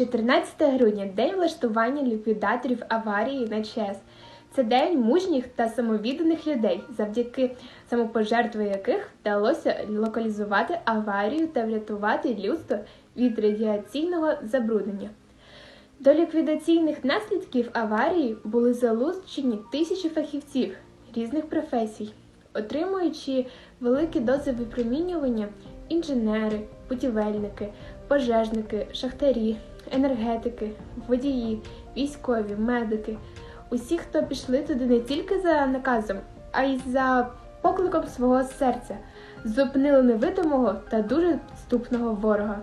14 грудня день влаштування ліквідаторів аварії на ЧАЕС. Це день мужніх та самовідданих людей, завдяки самопожертві яких вдалося локалізувати аварію та врятувати людство від радіаційного забруднення. До ліквідаційних наслідків аварії були залучені тисячі фахівців різних професій, отримуючи великі дози випромінювання інженери, будівельники, пожежники, шахтарі, енергетики, водії, військові, медики. Усі, хто пішли туди не тільки за наказом, а й за покликом свого серця, зупинили невидимого та дуже підступного ворога.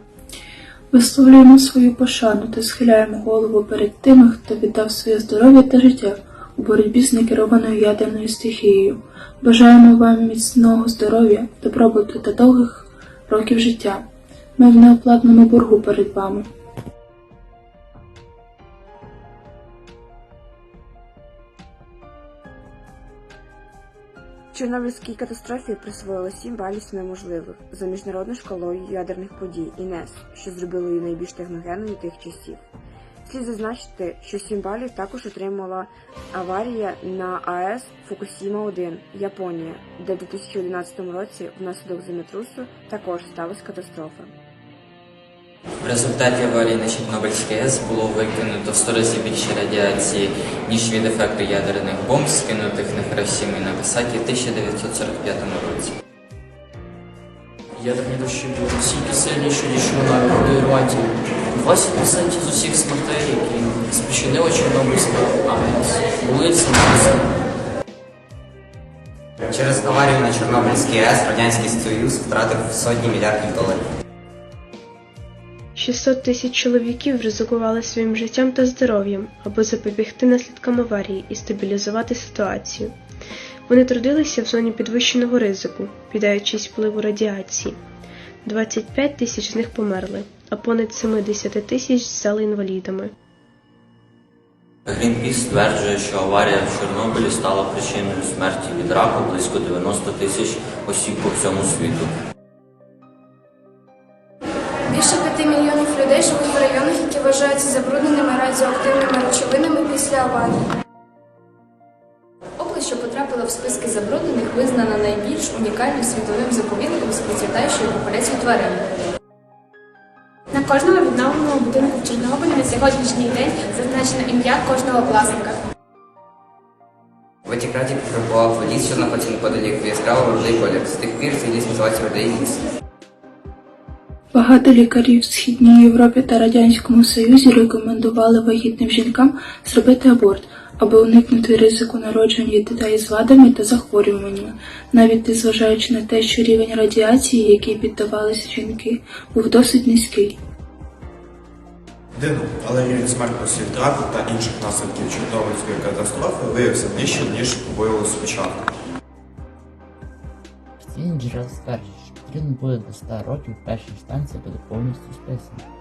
Висловлюємо свою пошану та схиляємо голову перед тими, хто віддав своє здоров'я та життя у боротьбі з некерованою ядерною стихією. Бажаємо вам міцного здоров'я, добробуту та довгих років життя. Ми в неоплатному боргу перед вами. Чорнобильській катастрофі присвоїли 7 балів з неможливих за міжнародною школою ядерних подій ІНЕС, що зробило її найбільш техногенною тих часів. Слід зазначити, що 7 балів також отримала аварія на АЕС Фукусіма-1, Японія, де в 2011 році внаслідок землетрусу також сталася катастрофа. В результаті аварії на Чорнобильській АЕС було викинуто в 100 разів більше радіації, ніж від ефекту ядерних бомб, скинутих на Хіросіму і Нагасакі в 1945 році. Ядерні дощі були настільки сильні, що дійшло навіть до Ірландії. 20% з усіх смертей, які спричинила Чорнобильська АЕС, були самогубством. Через аварію на Чорнобильській АЕС Радянський Союз втратив сотні мільярдів доларів. 600 тисяч чоловіків ризикували своїм життям та здоров'ям, аби запобігти наслідкам аварії і стабілізувати ситуацію. Вони трудилися в зоні підвищеного ризику, піддаючись впливу радіації. 25 тисяч з них померли, а понад 70 тисяч стали інвалідами. Грінпіс стверджує, що аварія в Чорнобилі стала причиною смерті від раку близько 90 тисяч осіб по всьому світу. Людей в районах, які вважаються забрудненими радіоактивними речовинами після аварії. Область, що потрапила в списки забруднених, визнана найбільш унікальним світовим заповідником з процвітаючою популяцією тварин. На кожному відновленому будинку в Чорнобилі на сьогоднішній день зазначено ім'я кожного власника. В Ватікраті припаркував ліс, що знаходиться неподалік в яскраво рудий колір. З тих пір цей ліс називається ліс. Багато лікарів в Східній Європі та Радянському Союзі рекомендували вагітним жінкам зробити аборт, аби уникнути ризику народження дітей з вадами та захворюваннями, навіть незважаючи на те, що рівень радіації, який піддавалися жінки, був досить низький. Дивно, але рівень смертності раку та інших наслідків Чорнобильської катастрофи виявився нижчим, ніж побоювалося спочатку. Джерела стверджують, що потрібно буде до 100 років перша станція буде повністю списана.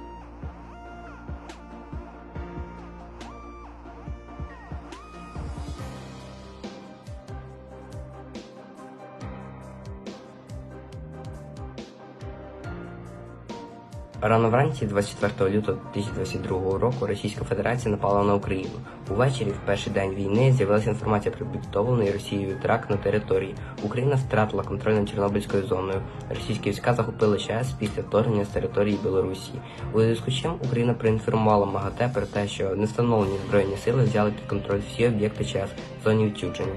Рано вранці, 24 лютого 2022 року, Російська Федерація напала на Україну. Увечері, в перший день війни, з'явилася інформація про підготовлений Росією теракт на території. Україна втратила контроль над Чорнобильською зоною. Російські війська захопили ЧАЕС після вторгнення з території Білорусі. У зв'язку з чим Україна проінформувала МАГАТЕ про те, що невстановлені збройні сили взяли під контроль всі об'єкти ЧАЕС в зоні відчуження.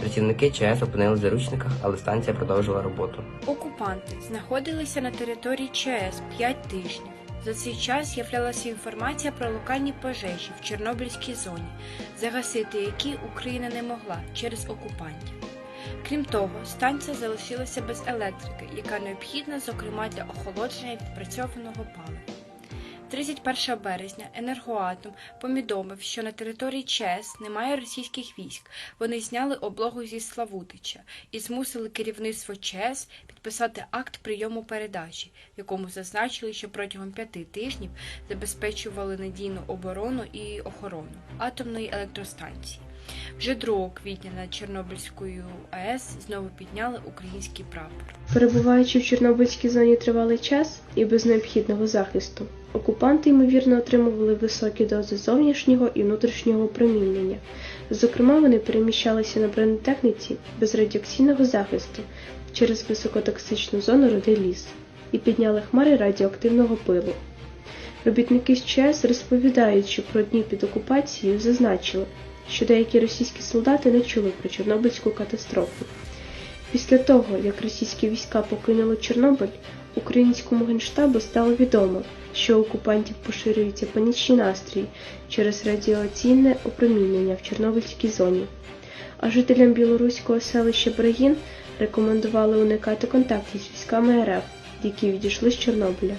Працівники ЧАЕС опинились в заручниках, але станція продовжила роботу. Окупанти знаходилися на території ЧАЕС 5 тижнів. За цей час з'являлася інформація про локальні пожежі в Чорнобильській зоні, загасити які Україна не могла через окупантів. Крім того, станція залишилася без електрики, яка необхідна, зокрема для охолодження відпрацьованого палива. 31 березня Енергоатом помідомив, що на території ЧЕС немає російських військ. Вони зняли облогу зі Славутича і змусили керівництво ЧЕС підписати акт прийому передачі, в якому зазначили, що протягом п'яти тижнів забезпечували надійну оборону і охорону атомної електростанції. Вже 2 квітня над Чорнобильською АЕС знову підняли український прапор. Перебуваючи в Чорнобильській зоні тривалий час і без необхідного захисту, окупанти ймовірно отримували високі дози зовнішнього і внутрішнього опромінення. Зокрема, вони переміщалися на бронетехніці без радіаційного захисту через високотоксичну зону роди ліс і підняли хмари радіоактивного пилу. Робітники з ЧАЕС, розповідаючи про дні під окупацією, зазначили, що деякі російські солдати не чули про Чорнобильську катастрофу. Після того, як російські війська покинули Чорнобиль, українському генштабу стало відомо, що окупантів поширюються панічні настрої через радіаційне опромінення в Чорнобильській зоні. А жителям білоруського селища Брагін рекомендували уникати контактів з військами РФ, які відійшли з Чорнобиля.